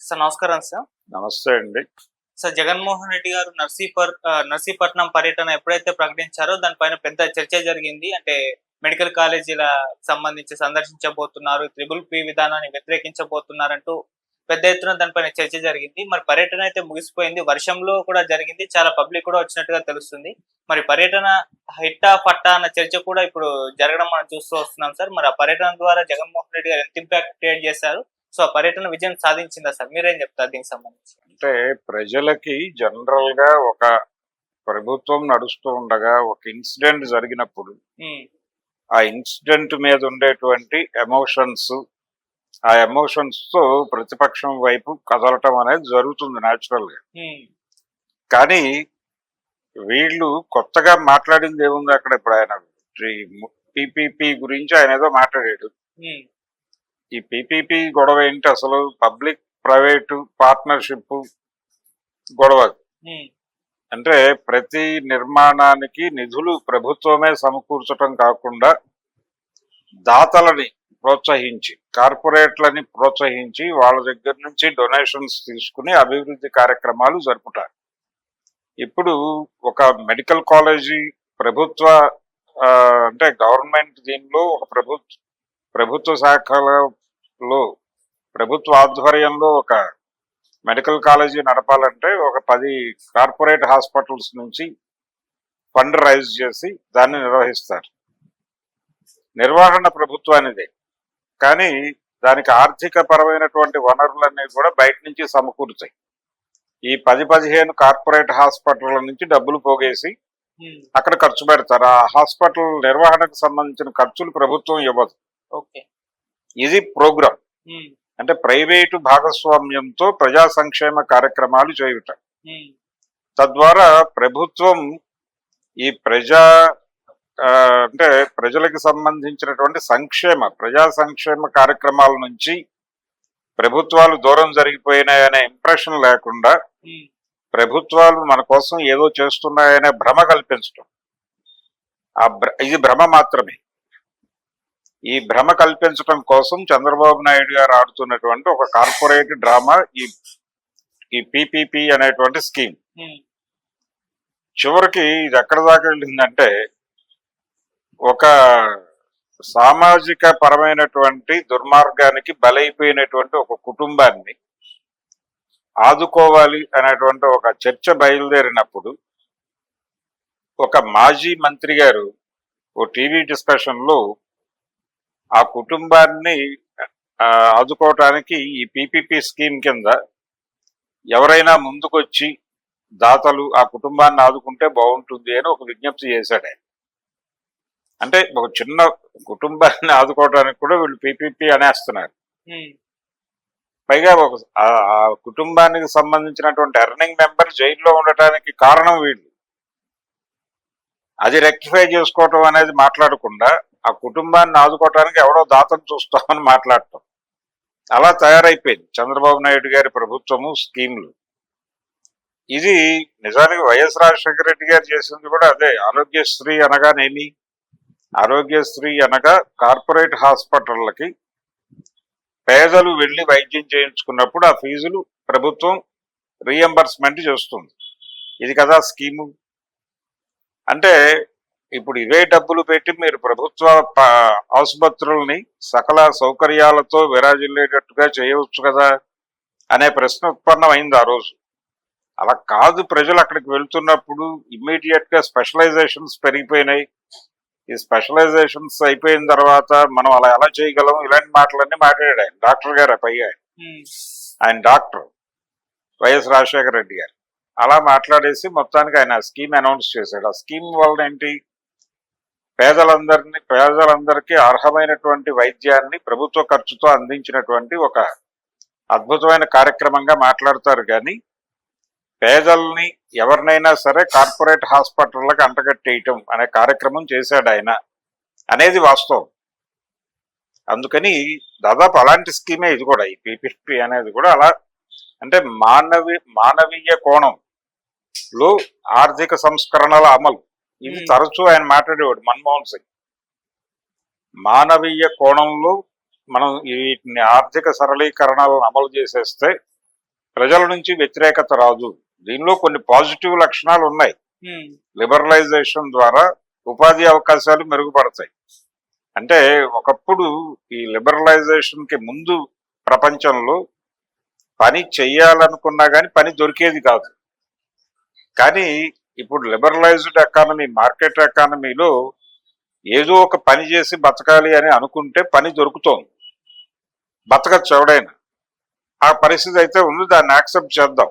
Sir నమస్కారం sir. నమస్తే అండి. సార్ జగన్మోహన్ రెడ్డి గారు నర్సీపర్ నర్సీపట్నం పర్యటన ఎప్పుడైతే ప్రకటించారో దానిపైన పెద్ద చర్చ జరిగింది. అంటే మెడికల్ కాలేజీల సంబంధించి సందర్శించబోతున్నారు త్రిబుల్ పి విధానాన్ని వ్యతిరేకించబోతున్నారంటూ పెద్ద ఎత్తున దానిపైన చర్చ జరిగింది. మరి పర్యటన అయితే ముగిసిపోయింది. వర్షంలో కూడా జరిగింది. చాలా పబ్లిక్ కూడా వచ్చినట్టుగా తెలుస్తుంది. మరి పర్యటన హిట్టా పట్టా అన్న చర్చ కూడా ఇప్పుడు జరగడం మనం చూస్తూ వస్తున్నాం సార్. మరి ఆ పర్యటన ద్వారా జగన్మోహన్ రెడ్డి గారు ఎంత ఇంపాక్ట్ క్రియేట్ చేశారు? సో పర్యటన విజయం సాధించిందా సార్? మీరేం చెప్తారు దీనికి సంబంధించి? అంటే ప్రజలకి జనరల్గా ఒక ప్రభుత్వం నడుస్తూ ఉండగా ఒక ఇన్సిడెంట్ జరిగినప్పుడు ఆ ఇన్సిడెంట్ మీద ఉండేటువంటి ఎమోషన్స్ ఆ ఎమోషన్స్తో ప్రతిపక్షం వైపు కదలటం అనేది జరుగుతుంది న్యాచురల్గా. కానీ వీళ్ళు కొత్తగా మాట్లాడింది ఏముంది అక్కడ ఇప్పుడు ఆయన? పిపిపి గురించి ఆయన ఏదో మాట్లాడాడు. ఈ పిపిపి గొడవ ఏంటి అసలు? పబ్లిక్ ప్రైవేటు పార్ట్నర్షిప్ గొడవ. అంటే ప్రతి నిర్మాణానికి నిధులు ప్రభుత్వమే సమకూర్చడం కాకుండా దాతలని ప్రోత్సహించి కార్పొరేట్లని ప్రోత్సహించి వాళ్ళ దగ్గర నుంచి డొనేషన్స్ తీసుకుని అభివృద్ధి కార్యక్రమాలు జరుపుతారు. ఇప్పుడు ఒక మెడికల్ కాలేజీ ప్రభుత్వ అంటే గవర్నమెంట్ దీనిలో ఒక ప్రభుత్వ ప్రభుత్వ శాఖలలో ప్రభుత్వ ఆధ్వర్యంలో ఒక మెడికల్ కాలేజీ నడపాలంటే ఒక పది కార్పొరేట్ హాస్పిటల్స్ నుంచి ఫండ్ రైజ్ చేసి దాన్ని నిర్వహిస్తారు. నిర్వహణ ప్రభుత్వానిదే. కానీ దానికి ఆర్థిక పరమైనటువంటి వనరులన్నీ కూడా బయట నుంచి సమకూరుతాయి. ఈ పది పదిహేను కార్పొరేట్ హాస్పిటల్ నుంచి డబ్బులు పోగేసి అక్కడ ఖర్చు పెడతారు. ఆ హాస్పిటల్ నిర్వహణకు సంబంధించిన ఖర్చులు ప్రభుత్వం ఇవ్వదు. ఓకే. ఇది ప్రోగ్రామ్ అంటే ప్రైవేటు భాగస్వామ్యంతో ప్రజా సంక్షేమ కార్యక్రమాలు చేయుట. తద్వారా ప్రభుత్వం ఈ ప్రజా అంటే ప్రజలకు సంబంధించినటువంటి సంక్షేమ ప్రజా సంక్షేమ కార్యక్రమాల నుంచి ప్రభుత్వాలు దూరం జరిగిపోయినాయనే ఇంప్రెషన్ లేకుండా ప్రభుత్వాలు మన కోసం ఏదో చేస్తున్నాయనే భ్రమ కల్పించడం ఆ ఇది భ్రమ మాత్రమే. ఈ భ్రమ కల్పించడం కోసం చంద్రబాబు నాయుడు గారు ఆడుతున్నటువంటి ఒక కార్పొరేట్ డ్రామా ఈ ఈ పిపిపి అనేటువంటి స్కీమ్. ఉమ్, చివరికి ఇది ఎక్కడ దాకా వెళ్ళిందంటే ఒక సామాజిక పరమైనటువంటి దుర్మార్గానికి బలైపోయినటువంటి ఒక కుటుంబాన్ని ఆదుకోవాలి అనేటువంటి ఒక చర్చ బయలుదేరినప్పుడు ఒక మాజీ మంత్రి గారు ఓ టీవీ డిస్కషన్లో ఆ కుటుంబాన్ని ఆదుకోవటానికి ఈ పిపిపి స్కీమ్ కింద ఎవరైనా ముందుకొచ్చి దాతలు ఆ కుటుంబాన్ని ఆదుకుంటే బాగుంటుంది అని ఒక విజ్ఞప్తి చేశాడు ఆయన. అంటే ఒక చిన్న కుటుంబాన్ని ఆదుకోవడానికి కూడా వీళ్ళు పిపిపి అనేస్తున్నారు. పైగా ఒక ఆ- ఆ కుటుంబానికి సంబంధించినటువంటి ఎర్నింగ్ మెంబర్ జైల్లో ఉండటానికి కారణం వీళ్ళు. అది రెక్టిఫై చేసుకోవటం అనేది మాట్లాడకుండా ఆ కుటుంబాన్ని ఆదుకోవటానికి ఎవడో దాతను చూస్తామని మాట్లాడటం. అలా తయారైపోయింది. చంద్రబాబు నాయుడు గారి ప్రభుత్వము స్కీములు. ఇది నిజానికి వైఎస్ రాజశేఖర రెడ్డి గారు చేసింది కూడా అదే. ఆరోగ్యశ్రీ అనగానేమి? ఆరోగ్యశ్రీ అనగా కార్పొరేట్ హాస్పిటళ్ళకి పేదలు వెళ్ళి వైద్యం చేయించుకున్నప్పుడు ఆ ఫీజులు ప్రభుత్వం రీఎంబర్స్మెంట్ చేస్తుంది. ఇది కదా స్కీము. అంటే ఇప్పుడు ఇవే డబ్బులు పెట్టి మీరు ప్రభుత్వ ఆసుపత్రుల్ని సకల సౌకర్యాలతో విరాజిల్లేటట్టుగా చేయవచ్చు కదా అనే ప్రశ్న ఉత్పన్నమైంది ఆ రోజు. అలా కాదు ప్రజలు అక్కడికి వెళ్తున్నప్పుడు ఇమ్మీడియట్గా స్పెషలైజేషన్స్ పెరిగిపోయినాయి. ఈ స్పెషలైజేషన్స్ అయిపోయిన తర్వాత మనం అలా ఎలా చేయగలం ఇలాంటి మాటలన్నీ మాట్లాడాడు ఆయన. డాక్టర్ గారు పైగా ఆయన. డాక్టర్ వైఎస్ రాజశేఖర రెడ్డి గారు. అలా మాట్లాడేసి మొత్తానికి ఆయన స్కీమ్ అనౌన్స్ చేశాడు. ఆ స్కీమ్ వలన ఏంటి? పేదలందరినీ పేదలందరికీ అర్హమైనటువంటి వైద్యాన్ని ప్రభుత్వ ఖర్చుతో అందించినటువంటి ఒక అద్భుతమైన కార్యక్రమంగా మాట్లాడతారు కానీ పేదల్ని ఎవరినైనా సరే కార్పొరేట్ హాస్పిటళ్ళకి అంటగట్టేయటం అనే కార్యక్రమం చేశాడు ఆయన అనేది వాస్తవం. అందుకని దాదాపు అలాంటి స్కీమే ఇది కూడా ఈ పిపిపి అనేది కూడా అలా అంటే మానవి మానవీయ కోణంలో ఆర్థిక సంస్కరణల అమలు ఇది. తరచూ ఆయన మాట్లాడేవాడు మన్మోహన్ సింగ్. మానవీయ కోణంలో మనం వీటిని ఆర్థిక సరళీకరణలను అమలు చేసేస్తే ప్రజల నుంచి వ్యతిరేకత రాదు. దీనిలో కొన్ని పాజిటివ్ లక్షణాలు ఉన్నాయి. లిబరలైజేషన్ ద్వారా ఉపాధి అవకాశాలు మెరుగుపడతాయి. అంటే ఒకప్పుడు ఈ లిబరలైజేషన్కి ముందు ప్రపంచంలో పని చెయ్యాలనుకున్నా కానీ పని దొరికేది కాదు. కానీ ఇప్పుడు లిబరలైజ్డ్ ఎకానమీ మార్కెట్ ఎకానమీలో ఏదో ఒక పని చేసి బతకాలి అని అనుకుంటే పని దొరుకుతోంది. బతకచ్చు ఎవడైనా. ఆ పరిస్థితి అయితే ఉంది దాన్ని యాక్సెప్ట్ చేద్దాం.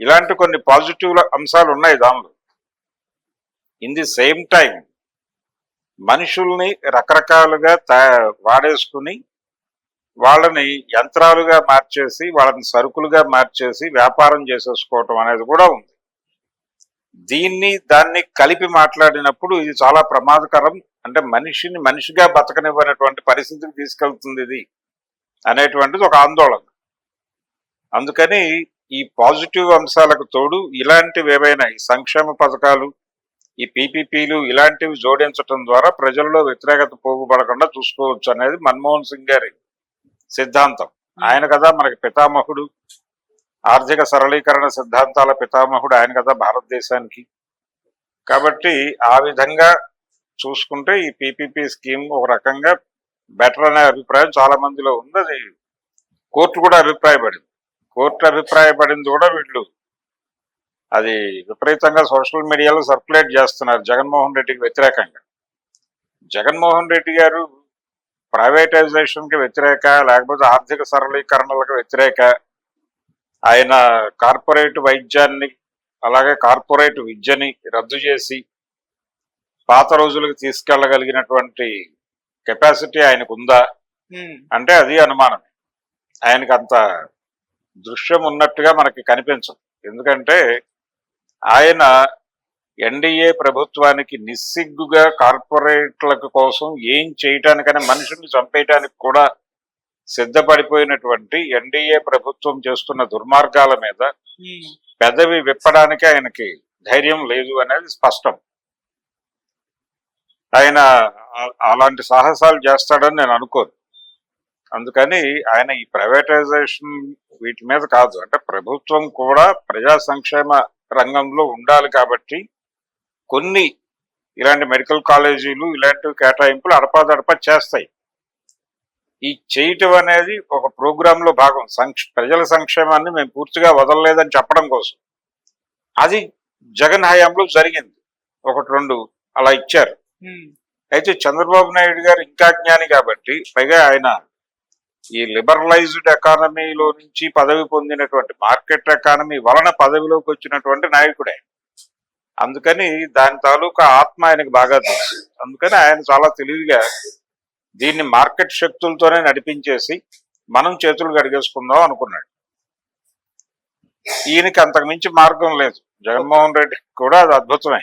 ఇలాంటి కొన్ని పాజిటివ్ అంశాలు ఉన్నాయి దానిలో. ఇన్ ది సేమ్ టైం మనుషుల్ని రకరకాలుగా వాడేసుకుని వాళ్ళని యంత్రాలుగా మార్చేసి వాళ్ళని సరుకులుగా మార్చేసి వ్యాపారం చేసేసుకోవటం అనేది కూడా ఉంది. దీన్ని దాన్ని కలిపి మాట్లాడినప్పుడు ఇది చాలా ప్రమాదకరం. అంటే మనిషిని మనిషిగా బతకనివ్వనటువంటి పరిస్థితికి తీసుకెళ్తుంది ఇది అనేటువంటిది ఒక ఆందోళన. అందుకని ఈ పాజిటివ్ అంశాలకు తోడు ఇలాంటివి ఏవైనా ఈ సంక్షేమ పథకాలు ఈ పీపీపీలు ఇలాంటివి జోడించటం ద్వారా ప్రజల్లో వ్యతిరేకత పోగుపడకుండా చూసుకోవచ్చు అనేది మన్మోహన్ సింగ్ గారి సిద్ధాంతం. ఆయన కదా మనకి పితామహుడు ఆర్థిక సరళీకరణ సిద్ధాంతాల పితామహుడు ఆయన కదా భారతదేశానికి. కాబట్టి ఆ విధంగా చూసుకుంటే ఈ పీపీపీ స్కీమ్ ఒక రకంగా బెటర్ అనే అభిప్రాయం చాలా మందిలో ఉంది. అది కోర్టు కూడా అభిప్రాయపడింది. కోర్టు అభిప్రాయపడింది కూడా వీళ్ళు. అది విపరీతంగా సోషల్ మీడియాలో సర్క్యులేట్ చేస్తున్నారు జగన్మోహన్ రెడ్డికి వ్యతిరేకంగా. జగన్మోహన్ రెడ్డి గారు ప్రైవేటైజేషన్కి వ్యతిరేక లేకపోతే ఆర్థిక సరళీకరణలకు వ్యతిరేక ఆయన కార్పొరేట్ వైద్యాన్ని అలాగే కార్పొరేట్ విద్యని రద్దు చేసి పాత రోజులకు తీసుకెళ్ళగలిగినటువంటి కెపాసిటీ ఆయనకు ఉందా అంటే అది అనుమానం. ఆయనకు అంత దృశ్యం ఉన్నట్టుగా మనకి కనిపించదు. ఎందుకంటే ఆయన ఎన్డీఏ ప్రభుత్వానికి నిస్సిగ్గుగా కార్పొరేట్లకు కోసం ఏం చేయటానికైనా మనుషుల్ని చంపేయటానికి కూడా సిద్ధపడిపోయినటువంటి ఎన్డీఏ ప్రభుత్వం చేస్తున్న దుర్మార్గాల మీద పెదవి విప్పడానికి ఆయనకి ధైర్యం లేదు అనేది స్పష్టం. ఆయన అలాంటి సాహసాలు చేస్తాడని నేను అనుకోను. అందుకని ఆయన ఈ ప్రైవేటైజేషన్ వీటి మీద కాదు అంటే ప్రభుత్వం కూడా ప్రజా సంక్షేమ రంగంలో ఉండాలి కాబట్టి కొన్ని ఇలాంటి మెడికల్ కాలేజీలు ఇలాంటి కేటాయింపులు అడపాదడపా చేస్తాయి. ఈ చేయటం అనేది ఒక ప్రోగ్రామ్లో భాగం. సంక్ష ప్రజల సంక్షేమాన్ని మేము పూర్తిగా వదలలేదని చెప్పడం కోసం. అది జగన్ హయాంలో జరిగింది. ఒకటి రెండు అలా ఇచ్చారు. అయితే చంద్రబాబు నాయుడు గారు ఇంకా జ్ఞాని కాబట్టి పైగా ఆయన ఈ లిబరలైజ్డ్ ఎకానమీలో నుంచి పదవి పొందినటువంటి మార్కెట్ ఎకానమీ వలన పదవిలోకి వచ్చినటువంటి నాయకుడే. అందుకని దాని తాలూకా ఆత్మ ఆయనకు బాగా తెలుసు. అందుకని ఆయన చాలా తెలివిగా దీన్ని మార్కెట్ శక్తులతోనే నడిపించేసి మనం చేతులు గడిగేసుకుందాం అనుకున్నాడు. ఈయనకి అంతకు మించి మార్గం లేదు. జగన్మోహన్ రెడ్డి కూడా అది అద్భుతమే.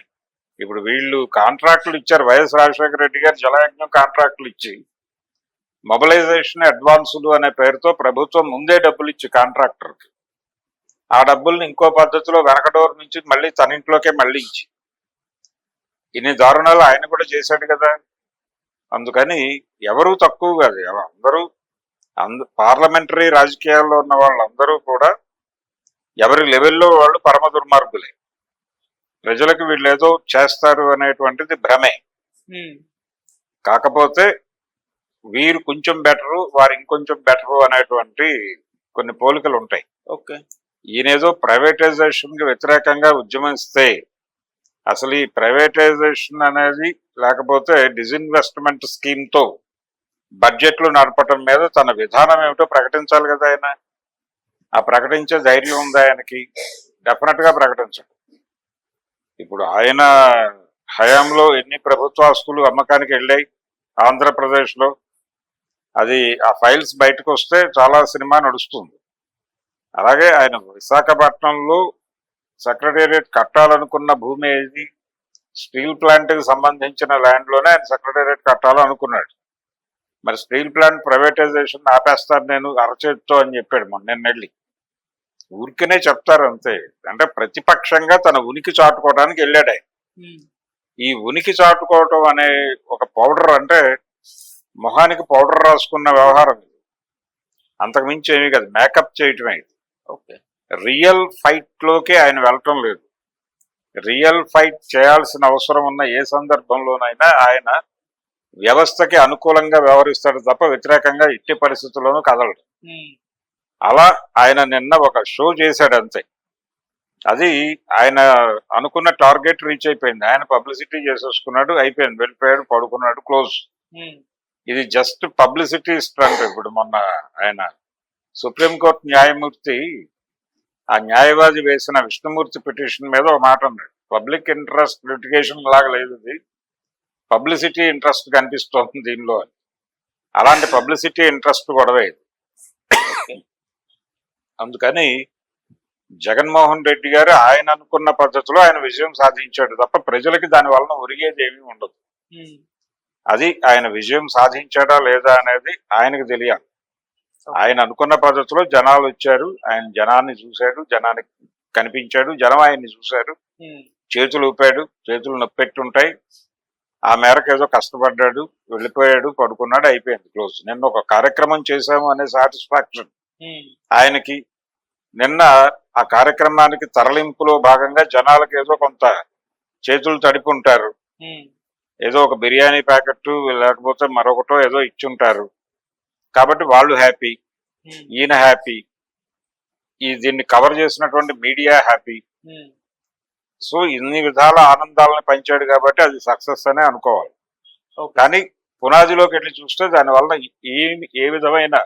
ఇప్పుడు వీళ్ళు కాంట్రాక్టులు ఇచ్చారు. వైఎస్ రాజశేఖర రెడ్డి గారు జలయజ్ఞం కాంట్రాక్టులు ఇచ్చి మొబిలైజేషన్ అడ్వాన్సులు అనే పేరుతో ప్రభుత్వం ముందే డబ్బులు ఇచ్చి కాంట్రాక్టర్కి. ఆ డబ్బుల్ని ఇంకో పద్ధతిలో వెనకడోరు నుంచి మళ్ళీ తన ఇంట్లోకే మళ్ళీ ఇచ్చి ఇన్ని దారుణాలు ఆయన కూడా చేశాడు కదా. అందుకని ఎవరు తక్కువ కాదు అందరూ అంద పార్లమెంటరీ రాజకీయాల్లో ఉన్న వాళ్ళందరూ కూడా ఎవరి లెవెల్లో వాళ్ళు పరమ దుర్మార్గులే. ప్రజలకు వీళ్ళు ఏదో చేస్తారు అనేటువంటిది భ్రమే. కాకపోతే వీరు కొంచెం బెటరు వారు ఇంకొంచెం బెటరు అనేటువంటి కొన్ని పోలికలు ఉంటాయి. ఓకే. ఈయనేదో ప్రైవేటైజేషన్కి వ్యతిరేకంగా ఉద్యమిస్తే అసలు ఈ ప్రైవేటైజేషన్ అనేది లేకపోతే డిజిన్వెస్ట్మెంట్ స్కీమ్తో బడ్జెట్లు నడపటం మీద తన విధానం ఏమిటో ప్రకటించాలి కదా ఆయన. ఆ ప్రకటించే ధైర్యం ఉందా ఆయనకి. డెఫినెట్గా ప్రకటించడం ప్రకటించడు. ఇప్పుడు ఆయన హయాంలో ఎన్ని ప్రభుత్వ ఆస్తులు అమ్మకానికి వెళ్ళాయి ఆంధ్రప్రదేశ్లో? అది ఆ ఫైల్స్ బయటకు వస్తే చాలా సినిమా నడుస్తుంది. అలాగే ఆయన విశాఖపట్నంలో సెక్రటేరియట్ కట్టాలనుకున్న భూమి ఏది? స్టీల్ ప్లాంట్కి సంబంధించిన ల్యాండ్లోనే ఆయన సెక్రటేరియట్ కట్టాలనుకున్నాడు. మరి స్టీల్ ప్లాంట్ ప్రైవేటైజేషన్ ఆపేస్తాను నేను అరచేతితో అని చెప్పాడు మొన్న నేను వెళ్ళి. ఊరికనే చెప్తారు అంతే. అంటే ప్రతిపక్షంగా తన ఉనికి చాటుకోవడానికి వెళ్ళాడు ఈ ఉనికి చాటుకోవటం అనే ఒక పౌడర్ అంటే మొహానికి పౌడర్ రాసుకున్న వ్యవహారం ఇది. అంతకు మించి ఏమీ కాదు. మేకప్ చేయటమే ఇది. ఓకే. రియల్ ఫైట్లోకి ఆయన వెళ్ళటం లేదు. రియల్ ఫైట్ చేయాల్సిన అవసరం ఉన్న ఏ సందర్భంలోనైనా ఆయన వ్యవస్థకి అనుకూలంగా వ్యవహరిస్తాడు తప్ప వ్యతిరేకంగా ఇట్టి పరిస్థితుల్లోనూ కదలడు. అలా ఆయన నిన్న ఒక షో చేశాడు అంతే. అది ఆయన అనుకున్న టార్గెట్ రీచ్ అయిపోయింది. ఆయన పబ్లిసిటీ చేసేసుకున్నాడు అయిపోయింది. వెళ్ళిపోయాడు పడుకున్నాడు క్లోజ్. ఇది జస్ట్ పబ్లిసిటీ స్టంట్ ఇప్పుడు మొన్న ఆయన సుప్రీంకోర్టు న్యాయమూర్తి ఆ న్యాయవాది వేసిన విష్ణుమూర్తి పిటిషన్ మీద ఒక మాట ఉంది. పబ్లిక్ ఇంట్రెస్ట్ లిటిగేషన్ లాగా లేదు ఇది. పబ్లిసిటీ ఇంట్రెస్ట్ కనిపిస్తోంది దీనిలో అని. అలాంటి పబ్లిసిటీ ఇంట్రెస్ట్ గొడవ ఇది అందుకని జగన్మోహన్ రెడ్డి గారు ఆయన అనుకున్న పద్ధతిలో ఆయన విజయం సాధించాడు తప్ప ప్రజలకి దాని వలన ఒరిగేది ఏమీ ఉండదు. అది ఆయన విజయం సాధించాడా లేదా అనేది ఆయనకు తెలియాలి. ఆయన అనుకున్న పద్ధతిలో జనాలు వచ్చారు. ఆయన జనాన్ని చూశాడు జనానికి కనిపించాడు జనం ఆయన్ని చూశారు. ఉమ్, చేతులు ఊపాడు చేతులు నొప్పెట్టుంటాయి. ఆ మేరకు ఏదో కష్టపడ్డాడు వెళ్ళిపోయాడు పడుకున్నాడు అయిపోయింది క్లోజ్. నిన్న ఒక కార్యక్రమం చేశాము అనే సాటిస్ఫాక్షన్. ఉమ్, ఆయనకి నిన్న ఆ కార్యక్రమానికి తరలింపులో భాగంగా జనాలకు ఏదో కొంత చేతులు తడిపి ఉంటారు ఉమ్, ఏదో ఒక బిర్యానీ ప్యాకెట్ లేకపోతే మరొకటో ఏదో ఇచ్చుంటారు. కాబట్టి వాళ్ళు హ్యాపీ ఉమ్, ఈయన హ్యాపీ ఈ దీన్ని కవర్ చేసినటువంటి మీడియా హ్యాపీ ఉమ్. సో ఇన్ని విధాల ఆనందాలను పంచాడు కాబట్టి అది సక్సెస్ అనే అనుకోవాలి. కానీ పునాదిలోకి వెళ్ళి చూస్తే దానివల్ల ఏ ఏ విధమైన